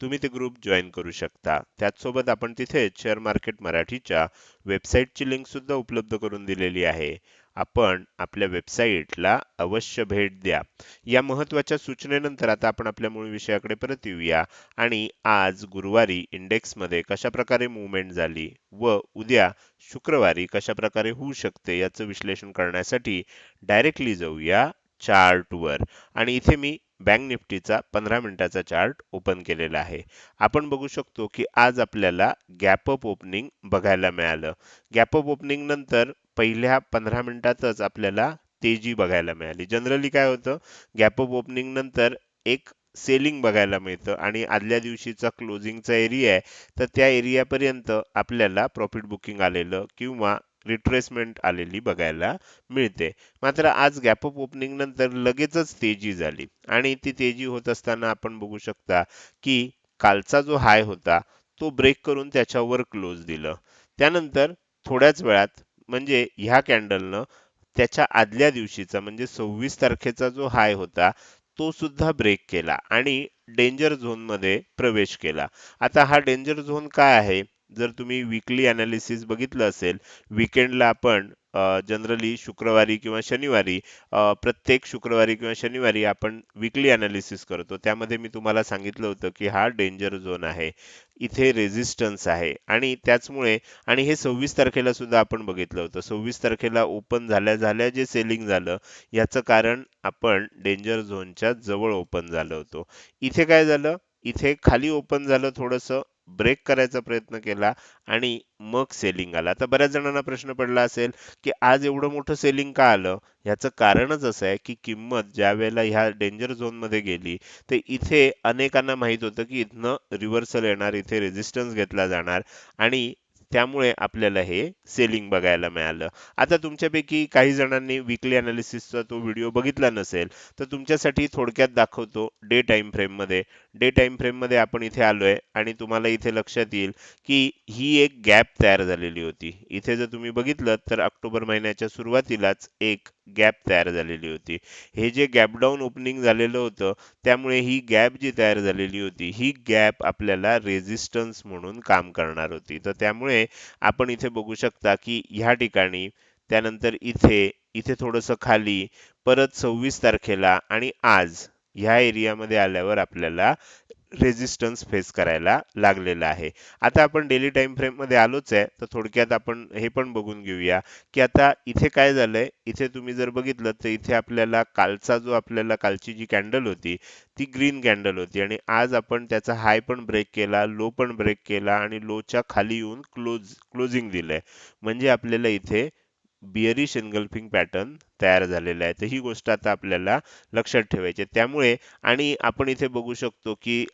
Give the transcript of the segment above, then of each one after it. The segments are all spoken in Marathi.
तुम्ही ते ग्रुप जॉईन करू शकता. त्याचसोबत आपण तिथे शेअर मार्केट मराठीच्या वेबसाईटची लिंक सुद्धा उपलब्ध करून दिलेली आहे. आपण आपल्या वेबसाईटला अवश्य भेट द्या. या महत्त्वाच्या सूचनेनंतर आता आपण आपल्या मूळ विषयाकडे परत येऊया. आणि आज गुरुवारी इंडेक्समध्ये कशा प्रकारे मुवमेंट झाली व उद्या शुक्रवारी कशा प्रकारे होऊ शकते याचं विश्लेषण करण्यासाठी डायरेक्टली जाऊया चार्टवर आणि इथे मी बँक निफ्टीचा पंधरा मिनिटाचा चार्ट ओपन केलेला आहे. आपण बघू शकतो की आज आपल्याला गॅप अप ओपनिंग बघायला मिळालं. गॅप अप ओपनिंग नंतर पहिल्या पंधरा मिनिटातच आपल्याला तेजी बघायला मिळाली. जनरली काय होतं गॅप अप ओपनिंग नंतर एक सेलिंग बघायला मिळतं आणि आदल्या दिवशीचा क्लोजिंगचा एरिया आहे तर त्या एरियापर्यंत आपल्याला प्रॉफिट बुकिंग आलेलं किंवा रिट्रेसमेंट आलेली बघायला मिळते. मात्र आज गॅपअप ओपनिंग नंतर लगेचच तेजी झाली आणि ती तेजी होत असताना आपण बघू शकता की कालचा जो हाय होता तो ब्रेक करून त्याच्यावर क्लोज दिलं. त्यानंतर थोड्याच वेळात म्हणजे ह्या कॅन्डलनं त्याच्या आदल्या दिवशीचा म्हणजे सव्वीस तारखेचा जो हाय होता तो सुद्धा ब्रेक केला आणि डेंजर झोनमध्ये प्रवेश केला. आता हा डेंजर झोन काय आहे? जर तुम्ही विकली अनालिसिस बघितलं असेल विकेंडला आपण जनरली शुक्रवारी किंवा शनिवारी प्रत्येक शुक्रवारी किंवा शनिवारी आपण विकली अनालिसिस करतो. त्यामध्ये मी तुम्हाला सांगितलं होतं की हा डेंजर झोन आहे इथे रेझिस्टन्स आहे आणि त्याचमुळे आणि हे सव्वीस तारखेला सुद्धा आपण बघितलं होतं. सव्वीस तारखेला ओपन झाल्या झाल्या जे सेलिंग झालं याचं कारण आपण डेंजर झोनच्या जवळ ओपन झालं होतो. इथे काय झालं? इथे खाली ओपन झालं थोडंसं ब्रेक करायचा प्रयत्न केला आणि मग सेलिंग आला. आता बऱ्याच जणांना प्रश्न पडला असेल की आज एवढं मोठं सेलिंग का आलं? ह्याचं कारणच असं आहे की किंमत ज्या वेळेला ह्या डेंजर झोनमध्ये गेली ते इथे अनेकांना माहीत होतं की इथनं रिव्हर्सल येणार इथे रेजिस्टन्स घेतला जाणार आणि त्यामुळे आपल्याला हे सेलिंग बघायला मिळालं. आता तुमच्यापैकी काही जणांनी विकली अनालिसिसचा तो व्हिडिओ बघितला नसेल तर तुमच्यासाठी थोडक्यात दाखवतो डे टाइम फ्रेममध्ये डे टाइम फ्रेममध्ये आपण इथे आलोय आणि तुम्हाला इथे लक्षात येईल की ही एक गॅप तयार झालेली होती. इथे जर तुम्ही बघितलं तर ऑक्टोबर महिन्याच्या सुरुवातीलाच एक गॅप तयार झालेली होती. हे जे गॅपडाऊन ओपनिंग झालेलं होतं त्यामुळे ही गॅप जी तयार झालेली होती ही गॅप आपल्याला रेझिस्टन्स म्हणून काम करणार होती. तर त्यामुळे आपण इथे बघू शकता की ह्या ठिकाणी त्यानंतर इथे इथे थोडंसं खाली परत सव्वीस तारखेला आणि आज ह्या एरियामध्ये आल्यावर आपल्याला रेजिस्टन्स फेस करायला लागलेला आहे. आता आपण डेली टाइम फ्रेममध्ये आलोच आहे तर थोडक्यात आपण हे पण बघून घेऊया की आता इथे काय झालंय? इथे तुम्ही जर बघितलं तर इथे आपल्याला कालचा जो आपल्याला कालची जी कॅन्डल होती ती ग्रीन कॅन्डल होती. आणि आज आपण त्याचा हाय पण ब्रेक केला लो पण ब्रेक केला आणि लोच्या खाली येऊन क्लोज क्लोजिंग दिलंय. म्हणजे आपल्याला इथे बिअरिश एनगल्फिंग पॅटर्न तयार झालेला आहे. तर ही गोष्ट आता आपल्याला लक्षात ठेवायची त्यामुळे आणि आपण इथे बघू शकतो की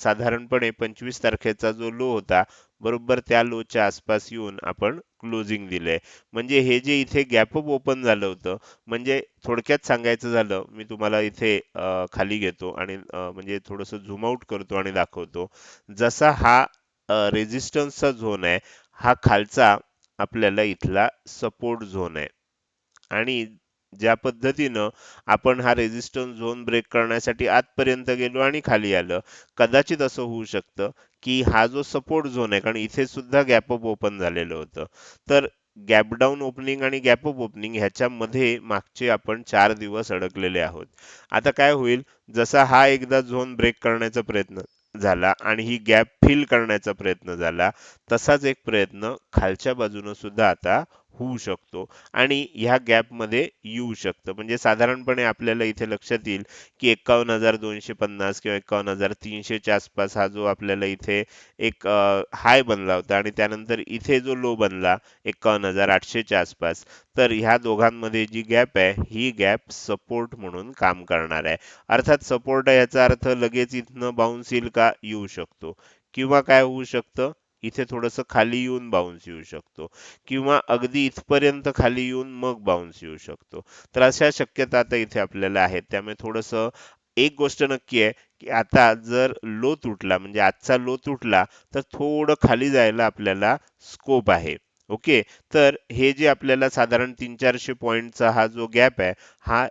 साधारणपणे पंचवीस तारखेचा जो लो होता बरोबर त्या लोच्या आसपास येऊन आपण क्लोजिंग दिलंय. म्हणजे हे जे इथे गॅप अप ओपन झालं होतं म्हणजे थोडक्यात सांगायचं झालं मी तुम्हाला इथे खाली घेतो आणि म्हणजे थोडंसं झूम आउट करतो आणि दाखवतो. जसा हा रेजिस्टन्सचा झोन आहे हा खालचा आपल्याला इथला सपोर्ट झोन आहे. आणि ज्या पद्धतीनं आपण हा रेजिस्टन्स झोन ब्रेक करण्यासाठी आतपर्यंत गेलो आणि खाली आलं कदाचित असं होऊ शकतं की हा जो सपोर्ट झोन आहे कारण इथे सुद्धा गॅप अप ओपन झालेलं होतं. तर गॅप डाऊन ओपनिंग आणि गॅप अप ओपनिंग ह्याच्यामध्ये मागचे आपण चार दिवस अडकलेले आहोत. आता काय होईल? जसा हा एकदा झोन ब्रेक करण्याचा प्रयत्न झाला आणि ही गॅप फिल करण्याचा प्रयत्न झाला. तसाच एक प्रयत्न खालच्या बाजूनं सुद्धा आता होऊ शकतो आणि ह्या गॅपमध्ये येऊ शकतं. म्हणजे साधारणपणे आपल्याला इथे लक्षात येईल की एकावन्न हजार दोनशे पन्नास किंवा एकावन्न हजार तीनशेच्या आसपास हा जो आपल्याला इथे एक हाय बनला होता आणि त्यानंतर इथे जो लो बनला एकावन्न हजार आठशेच्या आसपास तर ह्या दोघांमध्ये जी गॅप आहे ही गॅप सपोर्ट म्हणून काम करणार आहे. अर्थात सपोर्ट याचा अर्थ लगेच इथनं बाउन्स येईल का? येऊ शकतो. किंवा काय होऊ शकतं? इथे थोडंसं खाली येऊन बाउन्स येऊ शकतो. किंवा अगदी इथपर्यंत खाली येऊन मग बाउन्स येऊ शकतो. तर अशा शक्यता आता इथे आपल्याला आहेत. त्यामुळे थोडंसं एक गोष्ट नक्की आहे की आता जर लो तुटला म्हणजे आजचा लो तुटला तर थोडं खाली जायला आपल्याला स्कोप आहे. ओके? तर हे जे आपल्याला साधारण तीन चारशे पॉईंटचा हा जो गॅप आहे हा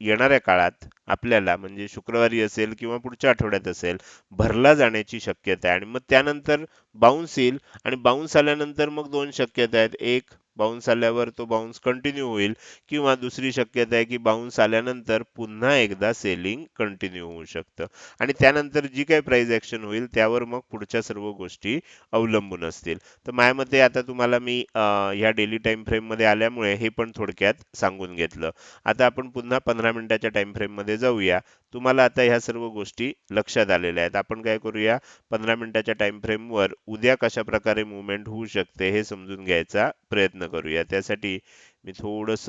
येणाऱ्या काळात आपल्याला म्हणजे शुक्रवारी असेल किंवा पुढच्या आठवड्यात असेल भरला जाण्याची शक्यता आहे. आणि मग त्यानंतर बाउन्स येईल आणि बाउन्स आल्यानंतर मग दोन शक्यता आहेत. एक बाउन्स आल्यावर तो बाउन्स कंटिन्यू होईल किंवा दुसरी शक्यता आहे की बाउन्स आल्यानंतर पुन्हा एकदा सेलिंग कंटिन्यू होऊ शकतं. आणि त्यानंतर जी काही प्राइस ॲक्शन होईल त्यावर मग पुढच्या सर्व गोष्टी अवलंबून असतील. तर माझ्या मते आता तुम्हाला मी ह्या डेली टाईम फ्रेममध्ये आल्यामुळे हे पण थोडक्यात सांगून घेतलं. आता आपण पुन्हा पंधरा मिनिटाच्या टाईम फ्रेममध्ये जाऊया. तुम्हाला आता ह्या सर्व गोष्टी लक्षात आलेल्या आहेत. आपण काय करूया? पंधरा मिनिटाच्या टाइम फ्रेमवर उद्या कशा प्रकारे मुवमेंट होऊ शकते हे समजून घ्यायचा प्रयत्न करूया. त्यासाठी मी थोडस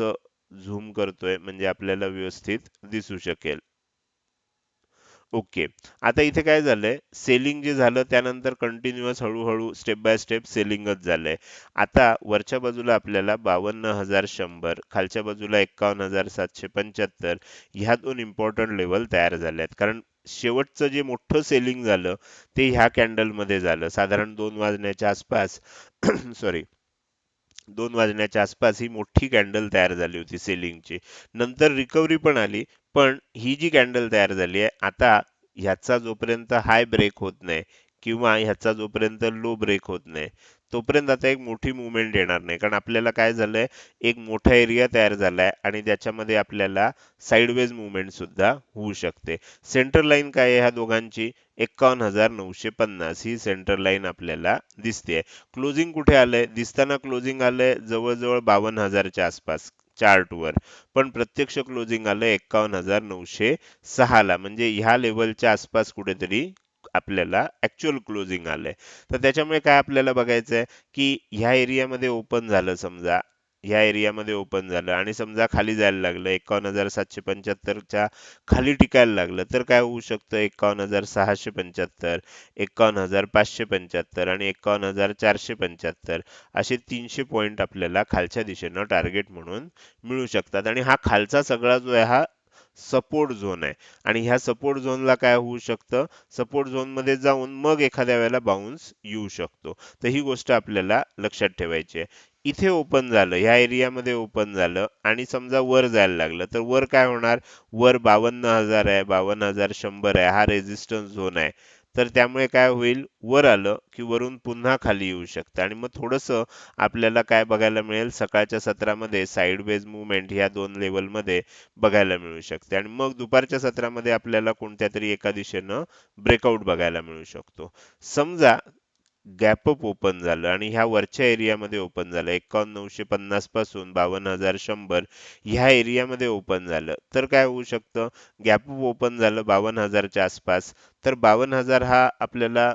झूम करतोय म्हणजे आपल्याला व्यवस्थित दिसू शकेल. ओके. आता इथे काय झालंय? सेलिंग जे झालं त्यानंतर कंटिन्युअस हळूहळू स्टेप बाय स्टेप सेलिंगच झालंय. आता वरच्या बाजूला आपल्याला बावन्न हजार शंभर खालच्या बाजूला एक्कावन्न हजार सातशे पंच्याहत्तर ह्या दोन इम्पॉर्टंट लेवल तयार झाल्या आहेत कारण शेवटचं जे मोठं सेलिंग झालं ते ह्या कॅन्डलमध्ये झालं. साधारण दोन वाजण्याच्या आसपास सॉरी दोन वाजण्याच्या आसपास ही मोठी कॅन्डल तयार झाली होती सेलिंगची नंतर रिकव्हरी पण आली पण ही जी कॅन्डल तयार झाली आहे आता ह्याचा जोपर्यंत हाय ब्रेक होत नाही किंवा ह्याचा जोपर्यंत लो ब्रेक होत नाही तोपर्यंत आता एक मोठी मुवमेंट येणार नाही. कारण आपल्याला काय झालंय? एक मोठा एरिया तयार झालाय आणि त्याच्यामध्ये आपल्याला साईडवेज मुवमेंट सुद्धा होऊ शकते. सेंटर लाईन काय आहे ह्या दोघांची? एक्कावन्न हजार नऊशे पन्नास ही सेंटर लाईन आपल्याला दिसते क्लोजिंग कुठे आलंय? दिसताना क्लोजिंग आलंय जवळजवळ बावन्न हजारच्या आसपास चार्टवर पण प्रत्यक्ष क्लोजिंग आलं एक्कावन्न हजार नऊशे सहाला. म्हणजे ह्या लेवलच्या आसपास कुठेतरी आपल्याला ॲक्च्युअल क्लोजिंग आलंय. तर त्याच्यामुळे काय आपल्याला बघायचं आहे की ह्या एरियामध्ये ओपन झालं समजा ह्या एरियामध्ये ओपन झालं आणि समजा खाली जायला लागलं एकावन्न हजार सातशे पंच्याहत्तरच्या खाली टिकायला लागलं तर काय होऊ शकतं? एकावन्न हजार सहाशे पंच्याहत्तर एकावन्न हजार पाचशे पंच्याहत्तर आणि एकावन्न हजार चारशे पंच्याहत्तर असे तीनशे पॉईंट आपल्याला खालच्या दिशेनं टार्गेट म्हणून मिळू शकतात. आणि हा खालचा सगळा जो आहे हा सपोर्ट झोन आहे. आणि ह्या सपोर्ट झोनला काय होऊ शकतं? सपोर्ट झोनमध्ये जाऊन मग एखाद्या वेळेला बाउन्स येऊ शकतो. तर ही गोष्ट आपल्याला लक्षात ठेवायची आहे. इथे ओपन झालं ह्या एरियामध्ये ओपन झालं आणि समजा वर जायला लागलं तर वर काय होणार? वर बावन्न हजार आहे बावन्न हजार शंभर आहे. हा रेझिस्टन्स झोन आहे. तर त्यामुळे काय होईल? वर आलं की वरून पुन्हा खाली येऊ शकतं. आणि मग थोडंसं आपल्याला काय बघायला मिळेल? सकाळच्या सत्रामध्ये साईडवेज मुवमेंट ह्या दोन लेवलमध्ये बघायला मिळू शकते. आणि मग दुपारच्या सत्रामध्ये आपल्याला कोणत्या तरी एका दिशेनं ब्रेकआउट बघायला मिळू शकतो. समजा गॅपअप ओपन झालं आणि ह्या वरच्या एरियामध्ये ओपन झालं. एकावन्न नऊशे पन्नासपासून बावन्न हजार शंभर ह्या एरियामध्ये ओपन झालं. तर काय होऊ शकतं? गॅपअप ओपन झालं बावन्न हजारच्या आसपास. तर बावन्न हजार हा आपल्याला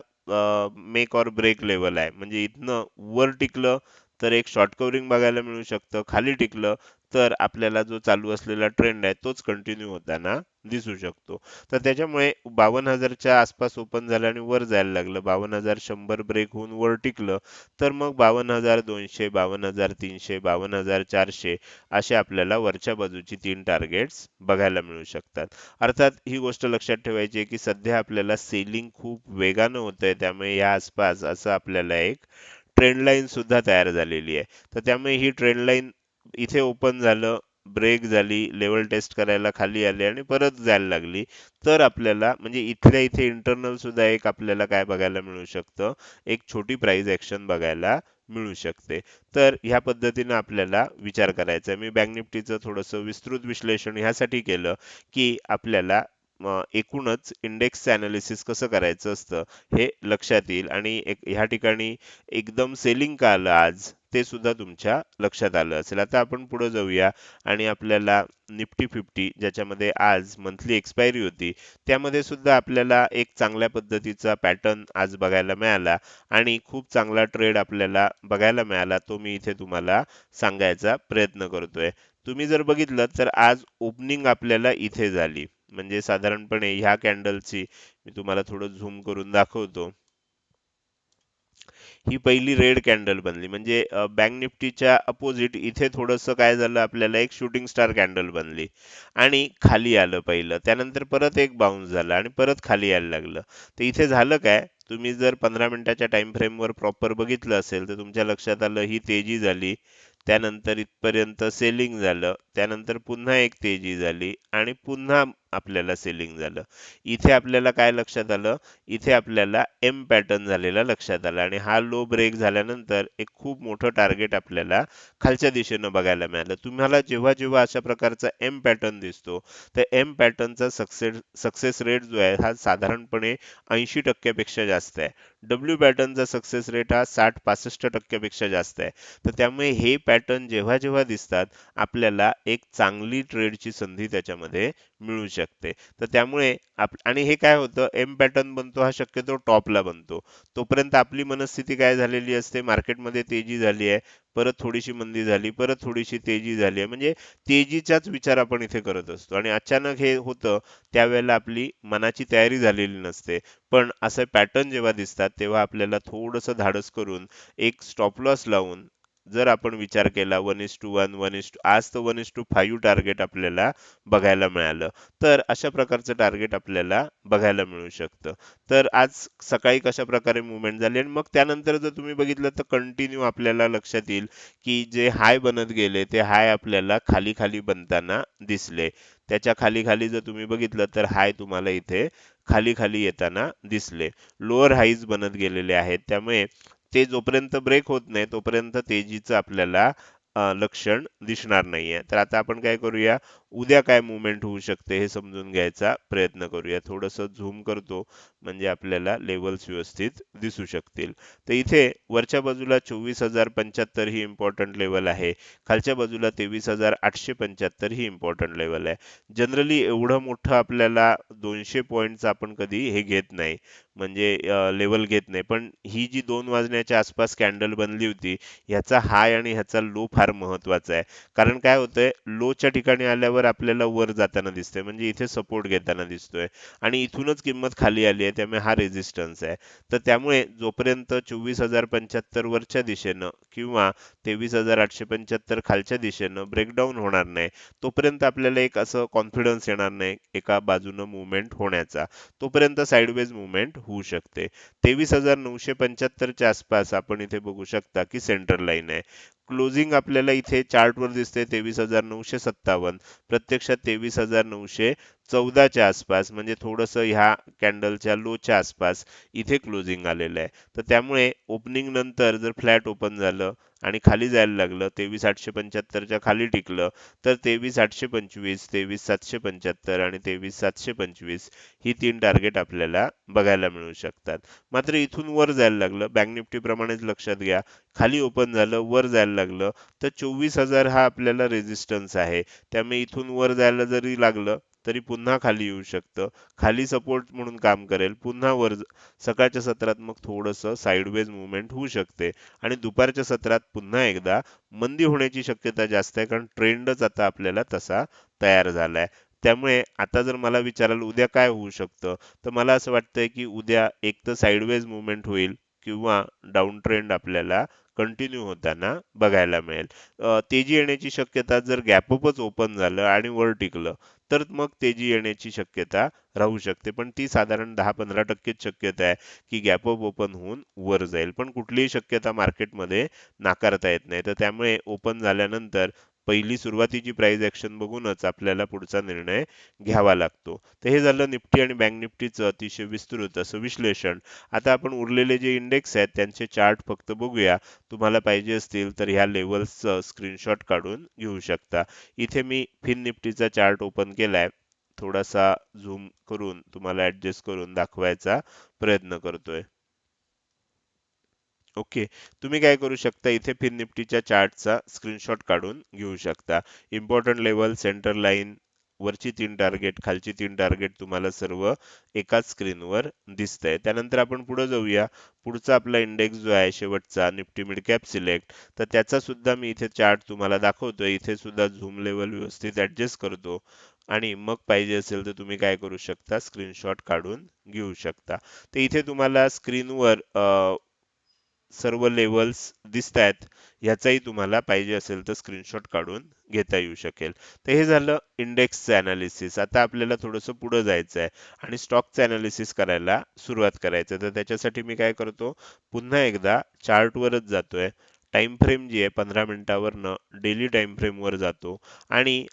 मेक ऑर ब्रेक लेवल आहे. म्हणजे इथनं वर टिकलं तर एक शॉर्ट कवरिंग बघायला मिळू शकतं. खाली टिकलं तर आपल्याला जो चालू असलेला ट्रेंड आहे तोच कंटिन्यू होताना दिसू शकतो. तर त्याच्यामुळे बावन्न हजारच्या आसपास ओपन झालं आणि वर जायला लागलं. बावन्न हजार शंभर ब्रेक होऊन वर टिकलं तर मग बावन्न हजार दोनशे बावन्न हजार तीनशे बावन्न हजार चारशे असे आपल्याला वरच्या बाजूची तीन टार्गेट्स बघायला मिळू शकतात. अर्थात ही गोष्ट लक्षात ठेवायची आहे की सध्या आपल्याला सेलिंग खूप वेगानं होत आहे त्यामुळे या आसपास असं आपल्याला एक ट्रेंड लाईन सुद्धा तयार झालेली आहे. तर त्यामुळे ही ट्रेंड लाईन इथे ओपन झालं ब्रेक झाली लेवल टेस्ट करायला खाली आली आणि परत जायला लागली. तर आपल्याला म्हणजे इथल्या इथे इंटरनल सुद्धा एक आपल्याला काय बघायला मिळू शकतं? एक छोटी प्राइस ऍक्शन बघायला मिळू शकते. तर ह्या पद्धतीनं आपल्याला विचार करायचा आहे. मी बँक निफ्टीचं थोडंसं विस्तृत विश्लेषण ह्यासाठी केलं की आपल्याला एकूणच इंडेक्सचं अनालिसिस कसं करायचं असतं हे लक्षात येईल. आणि एक ह्या ठिकाणी एकदम सेलिंग का आलं आज? ते सुद्धा तुमच्या लक्षात आलं असेल. आता आपण पुढे जाऊया आणि आपल्याला निफ्टी फिफ्टी ज्याच्यामध्ये आज मंथली एक्सपायरी होती त्यामध्ये सुद्धा आपल्याला एक चांगल्या पद्धतीचा पॅटर्न आज बघायला मिळाला आणि खूप चांगला ट्रेड आपल्याला बघायला मिळाला तो मी इथे तुम्हाला सांगायचा प्रयत्न करतोय. तुम्ही जर बघितलं तर आज ओपनिंग आपल्याला इथे झाली. म्हणजे साधारणपणे ह्या कॅन्डलची मी तुम्हाला थोडं झूम करून दाखवतो. ही पहिली रेड कॅन्डल बनली. म्हणजे बँक निफ्टीच्या अपोजिट इथे थोडंसं काय झालं आपल्याला एक शूटिंग स्टार कॅन्डल बनली. आणि खाली आलं पहिलं. त्यानंतर परत एक बाउन्स झाला आणि परत खाली यायला लागलं. तर इथे झालं काय तुम्ही जर पंधरा मिनिटाच्या टाइम फ्रेमवर प्रॉपर बघितलं असेल तर तुमच्या लक्षात आलं ही तेजी झाली. त्यानंतर इथपर्यंत सेलिंग झालं. त्यानंतर पुन्हा एक तेजी झाली. आणि पुन्हा आपल्याला सेलिंग झालं. इथे आपल्याला काय लक्षात आलं? इथे आपल्याला एम पॅटर्न झालेला लक्षात आला. आणि हा लो ब्रेक झाल्यानंतर एक खूप मोठं टार्गेट आपल्याला खालच्या दिशेनं बघायला मिळालं. तुम्हाला जेव्हा जेव्हा अशा प्रकारचा एम पॅटर्न दिसतो तर एम पॅटर्नचा सक्सेस सक्सेस रेट जो आहे हा साधारणपणे ऐंशी टक्क्यापेक्षा जास्त आहे. डब्ल्यू पॅटर्नचा सक्सेस रेट हा साठ पासष्ट टक्क्यापेक्षा जास्त आहे. तर त्यामुळे हे पॅटर्न जेव्हा जेव्हा दिसतात आपल्याला एक चांगली ट्रेडची संधी त्याच्यामध्ये मिळू शकते. तर त्यामुळे आप आणि हे काय होतं एम पॅटर्न बनतो हा शक्यतो टॉपला बनतो. तोपर्यंत आपली मनस्थिती काय झालेली असते मार्केटमध्ये तेजी झाली आहे परत थोडीशी मंदी झाली परत थोडीशी तेजी झाली आहे. म्हणजे तेजीचाच विचार आपण इथे करत असतो. आणि अचानक हे होतं त्यावेळेला आपली मनाची तयारी झालेली नसते. पण असे पॅटर्न जेव्हा दिसतात तेव्हा आपल्याला थोडंसं धाडस करून एक स्टॉप लॉस लावून जर आपण विचार केला one is to one one is to आज तर one is to five target आपल्याला बघायला मिळालं. तर अशा प्रकारचं टार्गेट आपल्याला बघायला मिळू शकतं. तर आज सकाळी कशा प्रकारे मुवमेंट झाली आणि मग त्यानंतर जर तुम्ही बघितलं तर कंटिन्यू आपल्याला लक्षात येईल की जे हाय बनत गेले ते हाय आपल्याला खाली खाली बनताना दिसले. त्याच्याखाली खाली जर तुम्ही बघितलं तर हाय तुम्हाला इथे खाली खाली येताना दिसले. लोअर हाईज बनत गेलेले आहेत. त्यामुळे ते जोपर्यंत ब्रेक होत नाही तोपर्यंत तेजीचं आपल्याला लक्षण दिसणार नाहीये. तर आता आपण काय करूया? उद्या काय मुवमेंट होऊ शकते हे समजून घ्यायचा प्रयत्न करूया. थोडंसं झूम करतो म्हणजे आपल्याला लेवल्स व्यवस्थित दिसू शकतील. तर इथे वरच्या बाजूला चोवीस हजार पंच्याहत्तर ही इम्पॉर्टंट लेवल आहे. खालच्या बाजूला तेवीस हजार आठशे पंच्याहत्तर ही इम्पॉर्टंट लेवल आहे. जनरली एवढं मोठं आपल्याला दोनशे पॉईंटचं आपण कधी हे घेत नाही. म्हणजे लेवल घेत नाही. पण ही जी दोन वाजण्याच्या आसपास कॅन्डल बनली होती ह्याचा हाय आणि ह्याचा लो फार महत्त्वाचा आहे. कारण काय होतंय लोच्या ठिकाणी आल्यावर आपल्याला वर जाताना दिसतंय. म्हणजे इथे सपोर्ट घेताना दिसतोय. आणि इथूनच किंमत खाली आली आहे त्यामुळे हा रेझिस्टन्स आहे. तर त्यामुळे जोपर्यंत चोवीस हजार पंच्याहत्तर वरच्या दिशेनं किंवा तेवीस हजार आठशे पंच्याहत्तर खालच्या दिशेनं ब्रेकडाऊन होणार नाही तोपर्यंत आपल्याला एक असं कॉन्फिडन्स येणार नाही एका बाजूनं मुवमेंट होण्याचा. तोपर्यंत साईडवेज मुवमेंट होऊ शकते. तेवीस हजार नऊशे पंच्याहत्तरच्या आसपास आपण इथे बघू शकता की सेंटर लाईन आहे. क्लोजिंग आपल्याला इथे चार्टवर दिसते तेवीस हजार नऊशे सत्तावन्न. प्रत्यक्षात तेवीस हजार नऊशे चौदाच्या आसपास म्हणजे थोडंसं ह्या कॅन्डलच्या लोच्या आसपास इथे क्लोजिंग आलेलं आहे. तर त्यामुळे ओपनिंग नंतर जर फ्लॅट ओपन झालं आणि खाली जायला लागलं तेवीस आठशे पंच्याहत्तरच्या खाली टिकलं तर तेवीस आठशे पंचवीस तेवीस सातशे पंच्याहत्तर आणि तेवीस सातशे पंचवीस ही तीन टार्गेट आपल्याला बघायला मिळू शकतात. मात्र इथून वर जायला लागलं बँक निफ्टी प्रमाणेच लक्षात घ्या. खाली ओपन झालं वर जायला लागलं तर चोवीस हजार हा आपल्याला रेझिस्टन्स आहे. त्यामुळे इथून वर जायला जरी लागलं तरी पुन्हा खाली येऊ शकतं. खाली सपोर्ट म्हणून काम करेल. पुन्हा वर सकाळच्या सत्रात मग थोडंसं साईडवेज मुवमेंट होऊ शकते. आणि दुपारच्या सत्रात पुन्हा एकदा मंदी होण्याची शक्यता जास्त आहे कारण ट्रेंडच आता आपल्याला तसा तयार झाला आहे त्यामुळे आता जर मला विचाराल उद्या काय होऊ शकतं? तर मला असं वाटतंय की उद्या एक तर साईडवेज मुवमेंट होईल किंवा डाऊन ट्रेंड आपल्याला कंटिन्यू होताना बघायला मिळेल. तेजी येण्याची शक्यता जर गॅपअपच ओपन झालं आणि वर टिकलं तर मग तेजी येण्याची शक्यता राहू शकते. पण ती साधारण दहा पंधरा टक्केच शक्यता आहे की गॅपअप ओपन होऊन वर जाईल. पण कुठलीही शक्यता मार्केटमध्ये नाकारता येत नाही. तर त्यामुळे ओपन झाल्यानंतर पहिली सुरुवातीची प्राइस ॲक्शन बघूनच आपल्याला पुढचा निर्णय घ्यावा लागतो. तर हे झालं निफ्टी आणि बँक निफ्टीचं अतिशय विस्तृत असं विश्लेषण. आता आपण उरलेले जे इंडेक्स आहेत त्यांचे चार्ट फक्त बघूया. तुम्हाला पाहिजे असतील तर ह्या लेवल्सचं स्क्रीनशॉट काढून घेऊ शकता. इथे मी फिन निफ्टीचा चार्ट ओपन केला आहे थोडासा झूम करून तुम्हाला ॲडजस्ट करून दाखवायचा प्रयत्न करतोय. ओके. तुम्ही काय करू शकता इथे फिर निफ्टीच्या चार्टचा स्क्रीनशॉट काढून घेऊ शकता. इम्पॉर्टंट लेवल सेंटर लाईन वरची तीन टार्गेट खालची तीन टार्गेट तुम्हाला सर्व एकाच स्क्रीनवर दिसतंय. त्यानंतर आपण पुढे जाऊया. पुढचा आपला इंडेक्स जो आहे शेवटचा निफ्टी मिड कॅप सिलेक्ट तर त्याचा सुद्धा मी इथे चार्ट तुम्हाला दाखवतोय. इथे सुद्धा झूम लेवल व्यवस्थित ऍडजस्ट करतो. आणि मग पाहिजे असेल तर तुम्ही काय करू शकता स्क्रीनशॉट काढून घेऊ शकता. तर इथे तुम्हाला स्क्रीनवर सर्व लेवल्स दिसत आहेत ह्याचाही तुम्हाला पाहिजे असेल तर स्क्रीनशॉट काढून घेता येऊ शकेल. तर हे झालं इंडेक्सचं ॲनालिसिस आता आपल्याला थोडंसं पुढं जायचं आहे आणि स्टॉकचं ॲनालिसिस करायला सुरुवात करायचं तर त्याच्यासाठी मी काय करतो पुन्हा एकदा चार्टवरच जातोय. टाइम फ्रेम जी आहे पंधरा मिनिटावरनं डेली टाइम फ्रेमवर जातो. आणि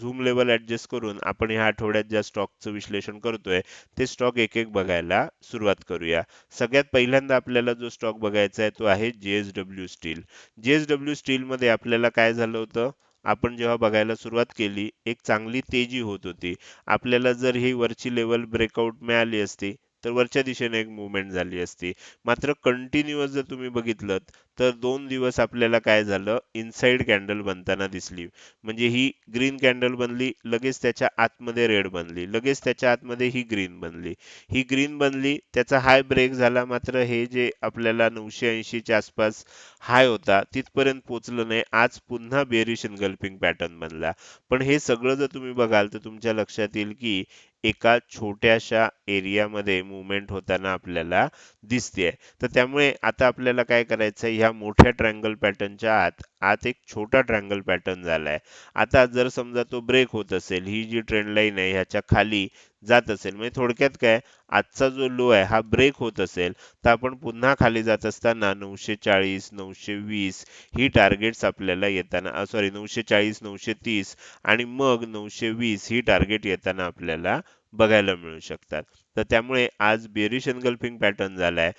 झूम लेवल ॲडजस्ट करून आपण ह्या आठवड्यात ज्या स्टॉकचं विश्लेषण करतोय ते स्टॉक एक एक बघायला सुरुवात करूया. सगळ्यात पहिल्यांदा आपल्याला जो स्टॉक बघायचा आहे तो आहे जेएसडब्ल्यू स्टील जेएसडब्ल्यू स्टील मध्ये आपल्याला काय झालं होतं? आपण जेव्हा बघायला सुरुवात केली एक चांगली तेजी होत होती. आपल्याला जर ही वरची लेवल ब्रेकआउट मिळाली असती तर वरच्या दिशेने एक मुवमेंट झाली असती. मात्र कंटिन्युअस जर तुम्ही बघितलं तर दोन दिवस आपल्याला काय झालं? इनसाइड कॅन्डल बनताना दिसली. म्हणजे ही ग्रीन कॅन्डल बनली लगेच त्याच्या आतमध्ये रेड बनली लगेच त्याच्या आतमध्ये ही ग्रीन बनली. ही ग्रीन बनली त्याचा हाय ब्रेक झाला मात्र हे जे आपल्याला नऊशे ऐंशीच्या आसपास हाय होता तिथपर्यंत पोचलं नाही. आज पुन्हा बेरिश इनगल्पिंग पॅटर्न बनला. पण हे सगळं जर तुम्ही बघाल तर तुमच्या लक्षात येईल की एका छोट्याशा एरियामध्ये मुवमेंट होताना आपल्याला दिसतेय. तर त्यामुळे आता आपल्याला काय करायचं आहे ह्या मोठ्या ट्रँगल पॅटर्नच्या आत आत एक छोटा ट्रँगल पॅटर्न झालाय. आता जर समजा तो ब्रेक होत असेल ही जी ट्रेंड लाईन आहे ह्याच्या खाली जात असेल म्हणजे थोडक्यात काय आजचा जो लो आहे हा ब्रेक होत असेल तर आपण पुन्हा खाली जात असताना नऊशे चाळीस नऊशे वीस ही टार्गेट्स आपल्याला येताना सॉरी नऊशे चाळीस नऊशे तीस आणि मग नऊशे वीस ही टार्गेट येताना आपल्याला बघायला मिळू शकतात. तर त्यामुळे आज बेरिश एनगल्फिंग पॅटर्न झालाय.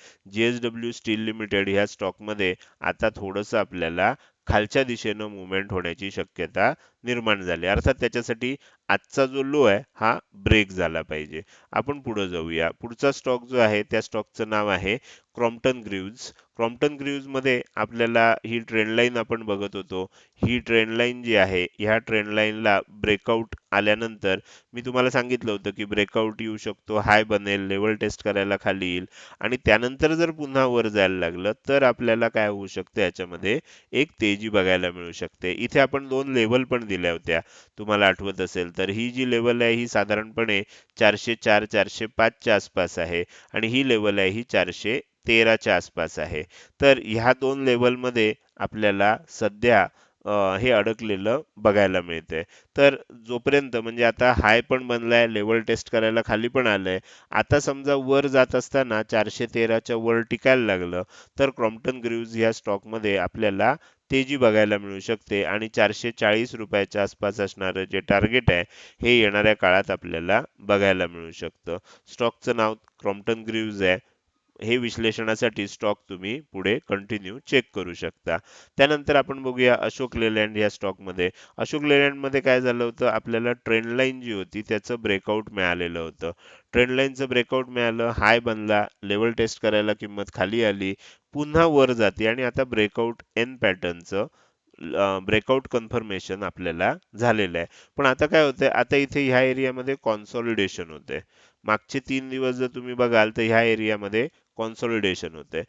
डब्ल्यू स्टील लिमिटेड ह्या स्टॉकमध्ये आता थोडंसं आपल्याला खालच्या दिशेनं मुवमेंट होण्याची शक्यता निर्माण झाली. अर्थात त्याच्यासाठी आजचा जो लो आहे हा ब्रेक झाला पाहिजे. आपण पुढे जाऊया. पुढचा स्टॉक जो आहे त्या स्टॉकचं नाव आहे क्रॉम्प्टन ग्रीव्ज क्रॉम्प्टन ग्रीव्जमध्ये आपल्याला ही ट्रेंड लाईन आपण बघत होतो. ही ट्रेंडलाईन जी आहे ह्या ट्रेंडलाईनला ब्रेकआउट आल्यानंतर मी तुम्हाला सांगितलं होतं की ब्रेकआउट येऊ शकतो हाय बनेल लेवल टेस्ट करायला खाली येईल. आणि त्यानंतर जर पुन्हा वर जायला लागलं तर आपल्याला काय होऊ शकतं? याच्यामध्ये एक तेजी बघायला मिळू शकते. इथे आपण दोन लेवल पण दिल्या होत्या. तुम्हाला आठवत असेल तर ही जी लेवल आहे ही साधारणपणे चारशे चार चारशे पाचच्या आसपास आहे. आणि ही लेवल आहे ही चारशे तेराच्या आसपास आहे. तर ह्या दोन लेवलमध्ये आपल्याला सध्या हे अडकलेलं बघायला मिळते तर जोपर्यंत म्हणजे आता हाय पण बनलाय लेवल टेस्ट करायला खाली पण आलंय. आता समजा वर जात असताना चारशे तेराच्या वर टिकायला लागलं तर क्रॉम्प्टन ग्रीव्ज ह्या स्टॉकमध्ये आपल्याला तेजी बघायला मिळू शकते आणि चारशे चाळीस रुपयाच्या आसपास असणारं जे टार्गेट आहे हे येणाऱ्या काळात आपल्याला बघायला मिळू शकतं. स्टॉकचं नाव क्रॉम्प्टन ग्रीव्ज आहे. हे विश्लेषणासाठी स्टॉक तुम्ही पुढे कंटिन्यू चेक करू शकता. त्यानंतर आपण बघूया अशोक लेलँड या स्टॉकमध्ये अशोक लेलँडमध्ये काय झालं होतं? आपल्याला ट्रेंडलाईन जी होती त्याचं ब्रेकआउट मिळालेलं होतं. ट्रेंडलाईनचं ब्रेकआउट मिळालं हाय बनला लेवल टेस्ट करायला किंमत खाली आली पुन्हा वर जाते आणि आता ब्रेकआउट एन पॅटर्नचं ब्रेकआउट कन्फर्मेशन आपल्याला झालेलं आहे. पण आता काय होतंय? आता इथे ह्या एरियामध्ये कॉन्सॉलिडेशन होते मागचे तीन दिवस जर तुम्ही बघाल तर ह्या एरियामध्ये कॉन्सॉलिडेशन होते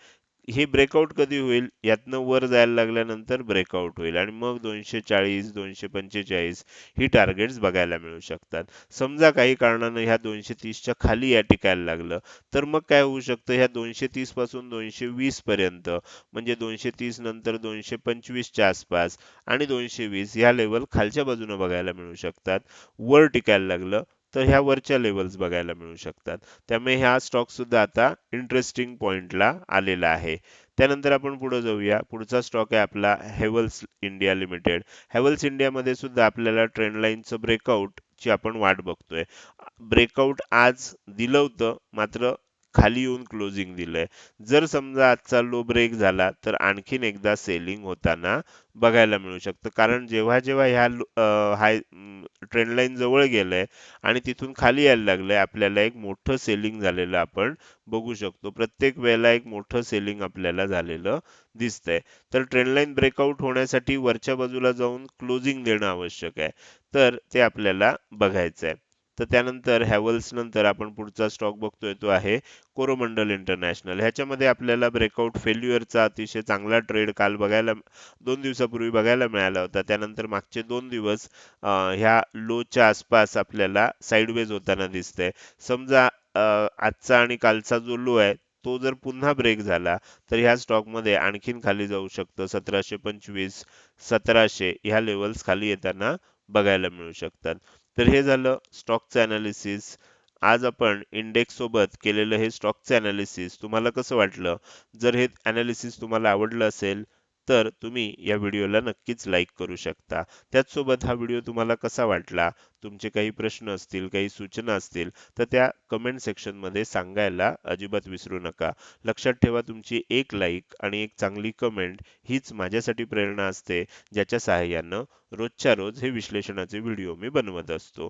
हे ब्रेकआउट कधी होईल? यातनं वर जायला लागल्यानंतर ब्रेकआउट होईल आणि मग दोनशे चाळीस दोनशे पंचेचाळीस ही टार्गेट्स बघायला मिळू शकतात. समजा काही कारणानं ह्या दोनशे तीसच्या खाली या टिकायला लागलं तर मग काय होऊ शकतं? ह्या दोनशे तीसपासून दोनशे वीस पर्यंत म्हणजे दोनशे तीस नंतर दोनशे पंचवीसच्या आसपास आणि दोनशे वीस ह्या लेवल खालच्या बाजूनं बघायला मिळू शकतात. वर टिकायला लागलं तर ह्या वरच्या लेवल्स बघायला मिळू शकतात. त्यामुळे हा स्टॉक सुद्धा आता इंटरेस्टिंग पॉईंटला आलेला आहे. त्यानंतर आपण पुढे जाऊया. पुढचा स्टॉक आहे आपला हेवल्स इंडिया लिमिटेड हेवल्स इंडियामध्ये सुद्धा आपल्याला ट्रेंड लाईनचं ब्रेकआउट ची आपण वाट बघतोय. ब्रेकआउट आज दिलं होतं मात्र खाली येऊन क्लोजिंग दिलंय. जर समजा आजचा लो ब्रेक झाला तर आणखीन एकदा सेलिंग होताना बघायला मिळू शकतं. कारण जेव्हा जेव्हा ह्या हाय ट्रेंड लाईन जवळ गेलंय आणि तिथून खाली यायला लागलंय आपल्याला एक मोठं सेलिंग झालेलं आपण बघू शकतो. प्रत्येक वेळेला एक मोठं सेलिंग आपल्याला झालेलं दिसतंय. तर ट्रेंड लाईन ब्रेकआउट होण्यासाठी वरच्या बाजूला जाऊन क्लोजिंग देणं आवश्यक आहे. तर ते आपल्याला बघायचं आहे तर त्यानंतर हॅवल्स नंतर आपण पुढचा स्टॉक बघतोय तो आहे कोरोमंडल इंटरनॅशनल ह्याच्यामध्ये आपल्याला ब्रेकआउट फेल्युअरचा अतिशय चांगला ट्रेड काल बघायला दोन दिवसापूर्वी बघायला मिळाला होता. त्यानंतर मागचे दोन दिवस ह्या लोच्या आसपास आपल्याला साईडवेज होताना दिसतंय. समजा आजचा आणि कालचा जो लो आहे तो जर पुन्हा ब्रेक झाला तर ह्या स्टॉकमध्ये आणखीन खाली जाऊ शकतं. सतराशे पंचवीस सतराशे ह्या लेवल्स खाली येताना बघायला मिळू शकतात. तर हे झालं स्टॉकचं अनालिसिस आज आपण इंडेक्स सोबत केलेलं हे स्टॉकचं अनालिसिस तुम्हाला कसं वाटलं? जर हे अनालिसिस तुम्हाला आवडलं असेल तर तुम्ही या व्हिडिओला नक्कीच लाईक करू शकता. त्याचसोबत हा व्हिडिओ तुम्हाला कसा वाटला? तुमचे काही प्रश्न असतील काही सूचना असतील तर त्या कमेंट सेक्शनमध्ये सांगायला अजिबात विसरू नका. लक्षात ठेवा तुमची एक लाईक आणि एक चांगली कमेंट हीच माझ्यासाठी प्रेरणा असते ज्याच्या सहाय्यानं रोजच्या रोज हे विश्लेषणाचे व्हिडिओ मी बनवत असतो.